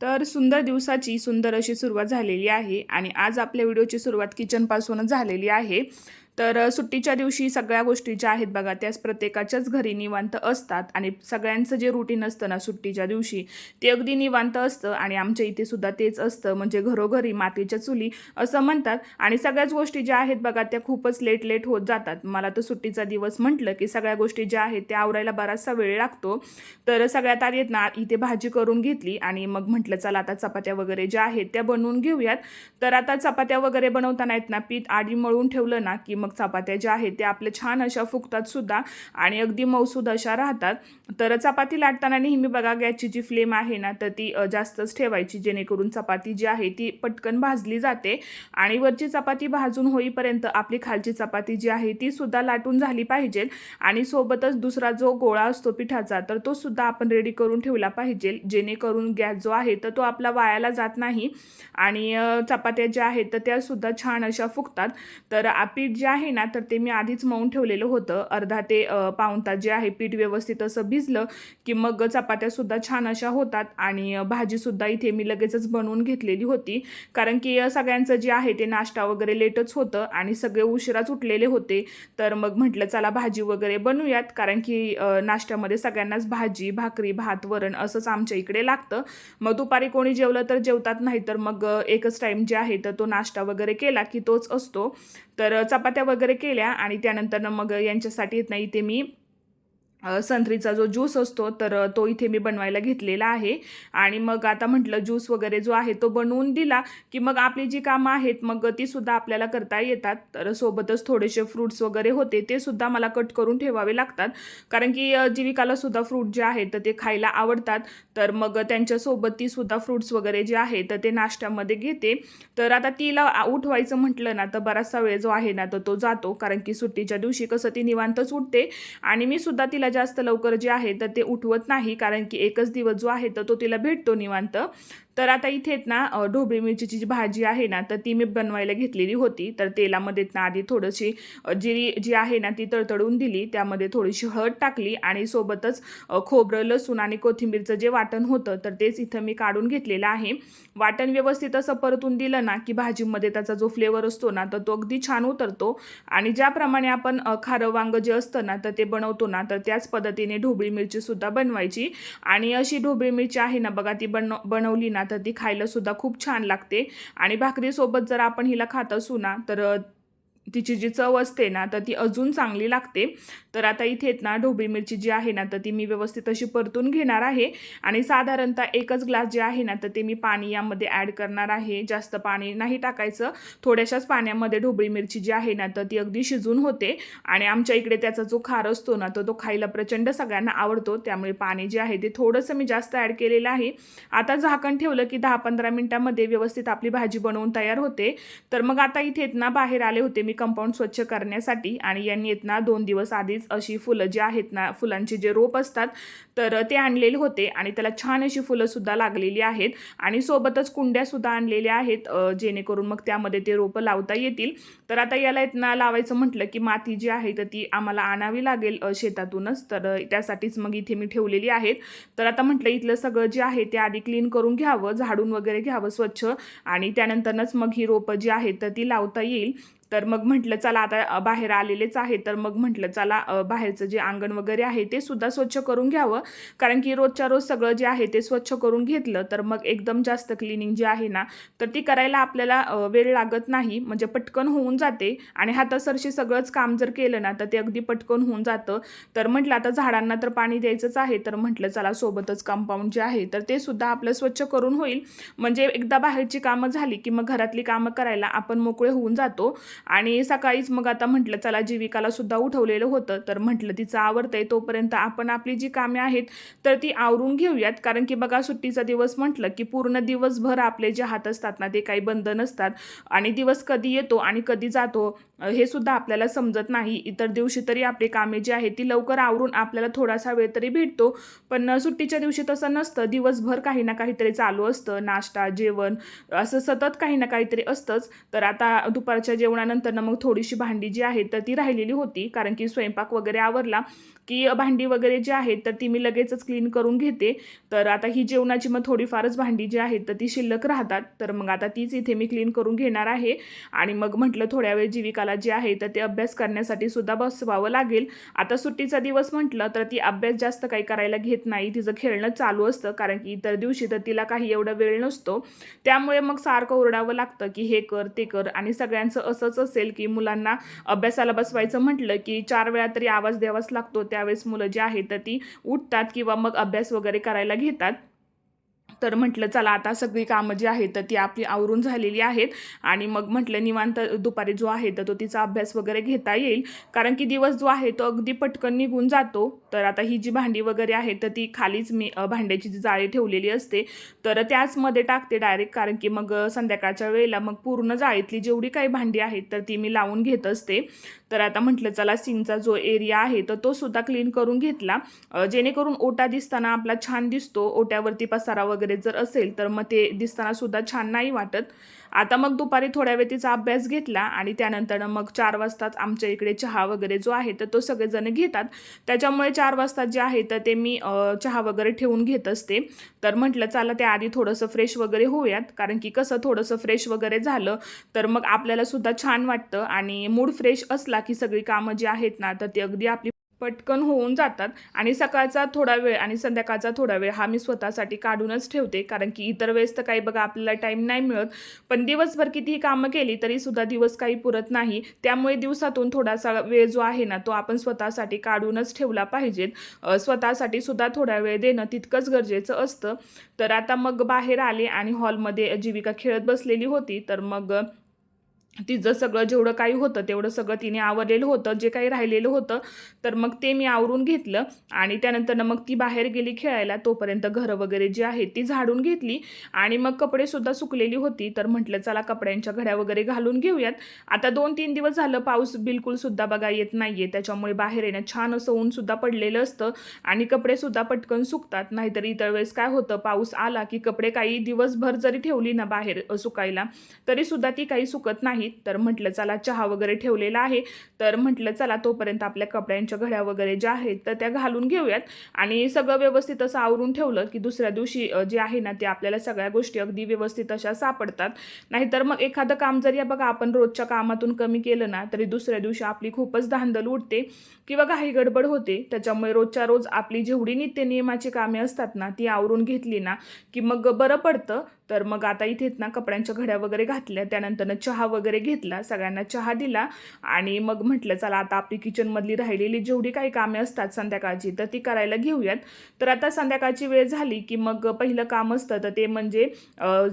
तर सुंदर दिवसाची सुंदर अशी सुरुवात झालेली आहे आणि आज आपल्या व्हिडिओची सुरुवात किचनपासूनच झालेली आहे. तर सुट्टीच्या दिवशी सगळ्या गोष्टी ज्या आहेत बघा त्याच प्रत्येकाच्याच घरी निवांत असतात आणि सगळ्यांचं जे रुटीन असतं ना सुट्टीच्या दिवशी ते अगदी निवांत असतं आणि आमच्या इथे सुद्धा तेच असतं. म्हणजे घरोघरी मातीच्या चुली असं म्हणतात आणि सगळ्याच गोष्टी ज्या आहेत बघा त्या खूपच लेट लेट होत जातात. मला तर सुट्टीचा दिवस म्हटलं की सगळ्या गोष्टी ज्या आहेत त्या आवरायला बराचसा वेळ लागतो. तर सगळ्यात आधी ना इथे भाजी करून घेतली आणि मग म्हटलं चला आता चपात्या वगैरे ज्या आहेत त्या बनवून घेऊयात. तर आता चपात्या वगैरे बनवताना आहेत ना पीठ आधी मळून ठेवलं ना की मग चपात्या ज्या आहेत त्या आपल्या छान अशा फुगतात सुद्धा आणि अगदी मऊसूद अशा राहतात. तर चपाती लाटताना नेहमी बघा गॅसची जी फ्लेम आहे ना तर ती जास्तच ठेवायची. जेणेकरून चपाती जी आहे ती पटकन भाजली जाते आणि वरची चपाती भाजून होईपर्यंत आपली खालची चपाती जी आहे ती सुद्धा लाटून झाली पाहिजे आणि सोबतच दुसरा जो गोळा असतो पिठाचा तर तो सुद्धा आपण रेडी करून ठेवला पाहिजे. जेणेकरून गॅस जो आहे तर तो आपला वायाला जात नाही आणि चपात्या ज्या आहेत तर त्या सुद्धा छान अशा फुगतात. तर आपीठ पीठ जे आहे ना तर ते मी आधीच मऊन ठेवलेलं होतं. अर्धा ते अ, पाऊण तास जे आहे पीठ व्यवस्थित असं भिजलं की मग चपात्यासुद्धा छान अशा होतात आणि भाजीसुद्धा इथे मी लगेचच बनवून घेतलेली होती. कारण की सगळ्यांचं जे आहे ते नाश्ता वगैरे लेटच होतं आणि सगळे उशिराच उठलेले होते. तर मग म्हटलं चला भाजी वगैरे बनवूयात. कारण की नाश्त्यामध्ये सगळ्यांनाच भाजी भाकरी भात वरण असंच आमच्या इकडे लागतं. मग दुपारी कोणी जेवलं तर जेवतात नाही तर मग एकच टाईम जे आहे तर तो नाश्ता वगैरे केला की तोच असतो. तर चपात्या वगैरे केल्या आणि त्यानंतर मग यांच्यासाठी येत नाही इथे मी संत्रीचा जो ज्यूस असतो तर तो इथे मी बनवायला घेतलेला आहे. आणि मग आता म्हटलं ज्यूस वगैरे जो आहे तो बनवून दिला की मग आपली जी कामं आहेत मग ती सुद्धा आपल्याला करता येतात. तर सोबतच थोडेसे फ्रूट्स वगैरे होते ते सुद्धा मला कट करून ठेवावे लागतात. कारण की जीविकाला सुद्धा फ्रूट जे आहेत तर ते खायला आवडतात. तर मग त्यांच्यासोबत ती सुद्धा फ्रूट्स वगैरे जे आहे तर ते नाश्त्यामध्ये घेते. तर आता तिला उठवायचं म्हटलं ना तर बराचसा वेळ जो आहे ना तर तो जातो. कारण की सुट्टीच्या दिवशी कसं ती निवांतच उठते. आणि मी सुद्धा तिला जास्त लवकर जे आहे तर ते उठवत नाही. कारण की एकच दिवस जो आहे तर तो तिला भेटतो निवांत. तर आता इथे आहेत ना ढोबळी मिरचीची जी भाजी आहे ना तर ती मी बनवायला घेतलेली होती. तर तेलामध्ये ना आधी थोडीशी जिरी जी आहे ना ती तळतळून दिली. त्यामध्ये थोडीशी हळद टाकली आणि सोबतच खोबरं लसूण आणि कोथिंबीरचं जे वाटण होतं तर तेच इथं मी काढून घेतलेलं आहे. वाटण व्यवस्थित असं परतून दिलं ना की भाजीमध्ये त्याचा जो फ्लेवर असतो ना तर तो अगदी छान उतरतो. आणि ज्याप्रमाणे आपण खारं वांग जे असतं ना तर ते बनवतो ना तर त्याच पद्धतीने ढोबळी मिरचीसुद्धा बनवायची. आणि अशी ढोबळी मिरची आहे ना बघा ती बनव बनवली ना तर ती खायला सुद्धा खूप छान लागते. आणि भाकरीसोबत जर आपण हिला खात असू ना तर तिची जी चव असते ना तर ती अजून चांगली लागते. तर आता इथे ना ढोबळी मिरची जी आहे ना तर ती मी व्यवस्थित अशी परतून घेणार आहे. आणि साधारणतः एकच ग्लास जे आहे ना तर ते मी पाणी यामध्ये ॲड करणार आहे. जास्त पाणी नाही टाकायचं. थोड्याशाच पाण्यामध्ये ढोबळी मिरची जी आहे ना तर ती अगदी शिजून होते. आणि आमच्या इकडे त्याचा जो खार असतो ना तर तो खायला प्रचंड सगळ्यांना आवडतो. त्यामुळे पाणी जे आहे ते थोडंसं मी जास्त ॲड केलेलं आहे. आता झाकण ठेवलं की दहा पंधरा मिनटामध्ये व्यवस्थित आपली भाजी बनवून तयार होते. तर मग आता इथे ना बाहेर आले होते मी कंपाऊंड स्वच्छ करण्यासाठी आणि यांनी आहेत ना दोन दिवस आधीच अशी फुलं जी आहेत ना फुलांचे जे रोप असतात तर ते आणलेले होते आणि त्याला छान अशी फुलंसुद्धा लागलेली आहेत आणि सोबतच कुंड्यासुद्धा आणलेल्या आहेत जेणेकरून मग त्यामध्ये ते रोपं लावता येतील. तर आता याला आहेत ना लावायचं म्हटलं की माती जी आहे तर ती आम्हाला आणावी लागेल शेतातूनच. तर त्यासाठीच मग इथे मी ठेवलेली आहेत. तर आता म्हटलं इथलं सगळं जे आहे ते आधी क्लीन करून घ्यावं झाडून वगैरे घ्यावं स्वच्छ आणि त्यानंतरच मग ही रोपं जी आहेत तर ती लावता येईल. तर मग म्हटलं चला आता बाहेर आलेलेच आहे. तर मग म्हटलं चला बाहेरचं जे अंगण वगैरे आहे ते सुद्धा स्वच्छ करून घ्यावं. कारण की रोजच्या रोज सगळं जे आहे ते स्वच्छ करून घेतलं तर मग एकदम जास्त क्लिनिंग जी आहे ना तर ती करायला आपल्याला वेळ लागत नाही. म्हणजे पटकन होऊन जाते. आणि हातासरशी सगळंच काम जर केलं ना तर ते अगदी पटकन होऊन जातं. तर म्हटलं आता झाडांना तर पाणी द्यायचंच आहे. तर म्हटलं चला सोबतच कंपाऊंड जे आहे तर ते सुद्धा आपलं स्वच्छ करून होईल. म्हणजे एकदा बाहेरची कामं झाली की मग घरातली कामं करायला आपण मोकळे होऊन जातो. आणि सकाळीच मग आता म्हटलं चला जीविकाला सुद्धा उठवलेलं होतं. तर म्हटलं तिचं आवडतंय तोपर्यंत आपण आपली जी कामे आहेत तर ती आवरून घेऊयात. कारण की बघा सुट्टीचा दिवस म्हटलं की पूर्ण दिवसभर आपले जे हात असतात ना ते काही बंद नसतात. आणि दिवस कधी येतो आणि कधी जातो हे सुद्धा आपल्याला समजत नाही. इतर दिवशी तरी आपली कामे जी आहेत ती लवकर आवरून आपल्याला थोडासा वेळ तरी भेटतो. पण सुट्टीच्या दिवशी तसं नसतं. दिवसभर काही ना काहीतरी चालू असतं. नाश्ता जेवण असं सतत काही ना काहीतरी असतंच. तर आता दुपारच्या जेवणानंतर ना मग थोडीशी भांडी जी आहेत तर ती राहिलेली होती. कारण की स्वयंपाक वगैरे आवरला की भांडी वगैरे जी आहेत तर ती मी लगेचच क्लीन करून घेते. तर आता ही जेवणाची मग थोडीफारच भांडी जी आहेत तर ती शिल्लक राहतात. तर मग आता तीच इथे मी क्लीन करून घेणार आहे. आणि मग म्हटलं थोड्या वेळ जीविकाला जे आहे तर ते अभ्यास करण्यासाठी सुद्धा बसवावं लागेल. आता सुट्टीचा दिवस म्हटलं तर ती अभ्यास जास्त काही करायला घेत नाही. तिचं खेळणं चालू असतं कारण की इतर दिवशी तर तिला काही एवढा वेळ नसतो. त्यामुळे मग सारखं ओरडावं लागतं की हे कर ते कर. आणि सगळ्यांचं असंच असेल की मुलांना अभ्यासाला बसवायचं म्हटलं की चार वेळा तरी आवाज द्यावाच लागतो. त्यावेळेस मुलं जी आहेत तर ती उठतात किंवा मग अभ्यास वगैरे करायला घेतात. तर म्हटलं चला आता सगळी कामं जी आहेत तर ती आपली आवरून झालेली आहेत. आणि मग म्हटलं निवांत दुपारी जो आहे तर तो तिचा अभ्यास वगैरे घेता येईल. कारण की दिवस जो आहे तो अगदी पटकन निघून जातो. तर आता ही जी भांडी वगैरे आहे तर ती खालीच मी भांड्याची जी जाळी ठेवलेली असते तर त्याचमध्ये टाकते डायरेक्ट. कारण की मग संध्याकाळच्या वेळेला मग पूर्ण जाळीतली जेवढी काही भांडी आहेत तर ती मी लावून घेत असते. तर आता म्हटलं चला सिंगचा जो एरिया आहे तर तो सुद्धा क्लीन करून घेतला. जेणेकरून ओटा दिसताना आपला छान दिसतो. ओट्यावरती पसारा वगैरे जर असेल तर मग ते दिसताना सुद्धा छान नाही वाटत. आता मग दुपारी थोड्या वेळ तिचा अभ्यास घेतला आणि त्यानंतर मग चार वाजताच आमच्या इकडे चहा वगैरे जो आहे तर तो सगळेजण घेतात. त्याच्यामुळे चार वाजता जे आहे तर ते मी चहा वगैरे ठेवून घेत असते. तर म्हटलं चला त्या आधी थोडंसं फ्रेश वगैरे होऊयात. कारण की कसं थोडंसं फ्रेश वगैरे झालं तर मग आपल्याला सुद्धा छान वाटतं आणि मूड फ्रेश असला की सगळी कामं जी आहेत ना तर ती अगदी आपली पटकन होऊन जातात. आणि सकाळचा थोडा वेळ आणि संध्याकाळचा थोडा वेळ हा मी स्वतःसाठी काढूनच ठेवते. कारण की इतर वेळेस तर काही बघा आपल्याला टाईम नाही मिळत. पण दिवसभर कितीही कामं केली तरी सुद्धा दिवस काही पुरत नाही. त्यामुळे दिवसातून थोडासा वेळ जो आहे ना तो आपण स्वतःसाठी काढूनच ठेवला पाहिजेत स्वतःसाठी सुद्धा थोडा वेळ देणं तितकंच गरजेचं असतं. तर आता मग बाहेर आले आणि हॉलमध्ये जीविका खेळत बसलेली होती तर मग तिचं सगळं जेवढं काही होतं तेवढं सगळं तिने आवरलेलं होतं जे काही राहिलेलं होतं तर मग ते मी आवरून घेतलं आणि त्यानंतर मग ती बाहेर गेली खेळायला. तोपर्यंत घरं वगैरे जी आहेत ती झाडून घेतली आणि मग कपडेसुद्धा सुकलेली होती. तर म्हटलं चला कपड्यांच्या घड्या वगैरे घालून घेऊयात. आता दोन तीन दिवस झालं पाऊस बिलकुलसुद्धा बघा येत नाही आहे त्याच्यामुळे बाहेर येणं छान असं ऊनसुद्धा पडलेलं असतं आणि कपडेसुद्धा पटकन सुकतात. नाहीतर इतर वेळेस काय होतं पाऊस आला की कपडे काही दिवसभर जरी ठेवली ना बाहेर सुकायला तरीसुद्धा ती काही सुकत नाही. नाहीत तर म्हटलं चला चहा वगैरे ठेवलेला आहे. तर म्हटलं चला तोपर्यंत आपल्या कपड्यांच्या घड्या वगैरे ज्या आहेत तर त्या घालून घेऊयात. आणि सगळं व्यवस्थित असं आवरून ठेवलं की दुसऱ्या दिवशी जे आहे ना ते आपल्याला सगळ्या गोष्टी अगदी व्यवस्थित अशा सापडतात. नाहीतर मग एखादं काम जरी बघा आपण रोजच्या कामातून कमी केलं ना तरी दुसऱ्या दिवशी आपली खूपच धांदल उठते किंवा घाई गडबड होते. त्याच्यामुळे रोजच्या रोज आपली जेवढी नित्यनियमाची कामे असतात ना ती आवरून घेतली ना की मग बरं पडतं. तर मग आता इथेच ना कपड्यांच्या घड्या वगैरे घातल्या त्यानंतरनं चहा वगैरे घेतला सगळ्यांना चहा दिला आणि मग म्हटलं चला आता आपली किचनमधली राहिलेली जेवढी काही कामे असतात संध्याकाळची तर ती करायला घेऊयात. तर आता संध्याकाळची वेळ झाली की मग पहिलं काम असतं तर ते म्हणजे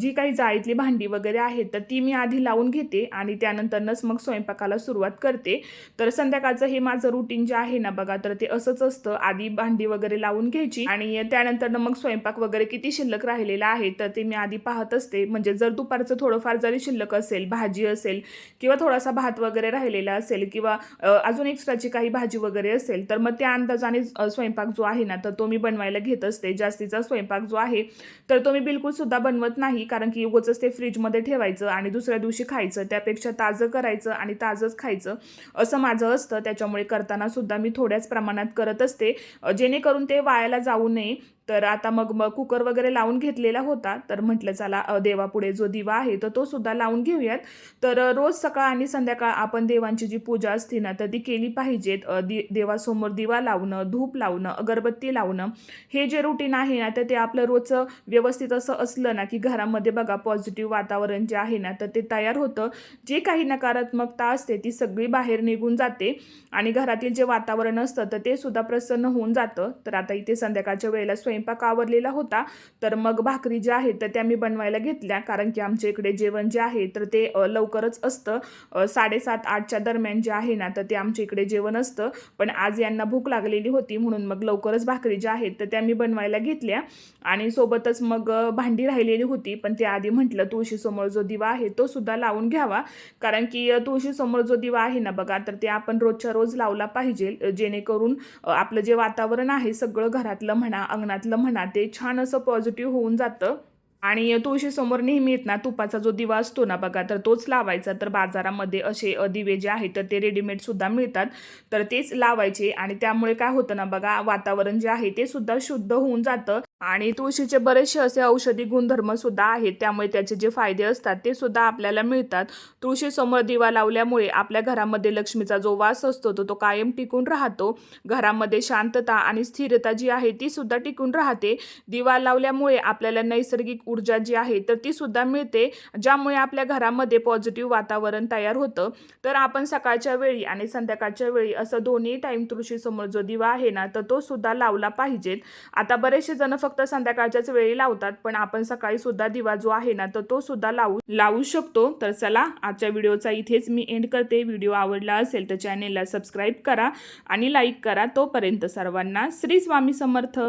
जी काही जाळीतली भांडी वगैरे आहेत तर ती मी आधी लावून घेते आणि त्यानंतरनंच मग स्वयंपाकाला सुरुवात करते. तर संध्याकाळचं हे माझं रुटीन जे आहे ना बघा तर ते असंच असतं. आधी भांडी वगैरे लावून घ्यायची आणि त्यानंतरनं मग स्वयंपाक वगैरे किती शिल्लक राहिलेला आहे तर ते मी आधी पाहत असते. म्हणजे जर दुपारचं थोडंफार जरी शिल्लक असेल भाजी असेल किंवा थोडासा भात वगैरे राहिलेला असेल किंवा अजून एक्स्ट्राची काही भाजी वगैरे असेल तर मग त्या अंदाजाने स्वयंपाक जो आहे ना तर तो मी बनवायला घेत असते. जास्तीचा स्वयंपाक जो आहे तर तो मी बिलकुलसुद्धा बनवत नाही. कारण की उगच ते फ्रीजमध्ये ठेवायचं आणि दुसऱ्या दिवशी खायचं त्यापेक्षा ताजं करायचं आणि ताजंच खायचं असं माझं असतं. त्याच्यामुळे करतानासुद्धा मी थोड्याच प्रमाणात करत असते. जेणेकरून ते वायाला जाऊ नये. तर आता मग मग कुकर वगैरे लावून घेतलेला होता. तर म्हटलं चला देवापुढे जो दिवा आहे तर तो सुद्धा लावून घेऊयात. तर रोज सकाळ आणि संध्याकाळ आपण देवांची जी पूजा असते ना तर ती केली पाहिजेत. दि देवासमोर दिवा लावणं धूप लावणं अगरबत्ती लावणं हे जे रुटीन आहे ना तर ते आपलं रोजचं व्यवस्थित असं असलं ना की घरामध्ये बघा पॉझिटिव्ह वातावरण जे आहे ना तर ते तयार होतं. जे काही नकारात्मकता असते ती सगळी बाहेर निघून जाते. आणि घरातील जे वातावरण असतं तर ते सुद्धा प्रसन्न होऊन जातं. तर आता इथे संध्याकाळच्या वेळेला स्वयं स्वयंपाक आवरलेला होता तर मग भाकरी ज्या आहेत तर त्या मी बनवायला घेतल्या. कारण की आमच्या इकडे जेवण जे आहे तर ते लवकरच असतं. साडेसात आठच्या दरम्यान जे आहे ना तर ते आमच्या इकडे जेवण असतं. पण आज यांना भूक लागलेली होती म्हणून मग लवकरच भाकरी ज्या आहेत तर त्या मी बनवायला घेतल्या. आणि सोबतच मग भांडी राहिलेली होती. पण ते आधी म्हटलं तुळशीसमोर जो दिवा आहे तो सुद्धा लावून घ्यावा. कारण की तुळशीसमोर जो दिवा आहे ना बघा तर ते आपण रोजच्या रोज लावला पाहिजे. जेणेकरून आपलं जे वातावरण आहे सगळं घरातलं म्हणा अंगणातलं म्हणा ते छान असं पॉझिटिव्ह होऊन जातं. आणि तुळशीसमोर नेहमी येत ना तुपाचा जो दिवा असतो ना बघा तर तोच लावायचा. तर बाजारामध्ये असे अ, दिवे जे आहेत तर ते रेडीमेड सुद्धा मिळतात. तर तेच लावायचे आणि त्यामुळे काय होतं ना बघा वातावरण जे आहे ते सुद्धा शुद्ध होऊन जातं. आणि तुळशीचे बरेचसे असे औषधी गुणधर्म सुद्धा आहेत त्यामुळे त्याचे जे फायदे असतात ते सुद्धा आपल्याला मिळतात. तुळशीसमोर दिवा लावल्यामुळे आपल्या घरामध्ये लक्ष्मीचा जो वास असतो तो तो कायम टिकून राहतो. घरामध्ये शांतता आणि स्थिरता जी आहे ती सुद्धा टिकून राहते. दिवा लावल्यामुळे आपल्याला नैसर्गिक ऊर्जा जी आहे तर ती सुद्धा मिळते ज्यामुळे आपल्या घरामध्ये पॉझिटिव्ह वातावरण तयार होतं. तर आपण सकाळच्या वेळी आणि संध्याकाळच्या वेळी असं दोन्ही टाईम तुळशीसमोर जो दिवा आहे ना तर तो सुद्धा लावला पाहिजेत आता बरेचसे जण फक्त संध्याकाळच्याच वेळी लावतात पण आपण सकाळी सुद्धा दिवा जो आहे ना तर तो सुद्धा लावू लावू शकतो. तर चला आजच्या व्हिडिओचा इथेच मी एंड करते. व्हिडिओ आवडला असेल तर चॅनेलला सबस्क्राईब करा आणि लाईक करा. तोपर्यंत सर्वांना श्री स्वामी समर्थ.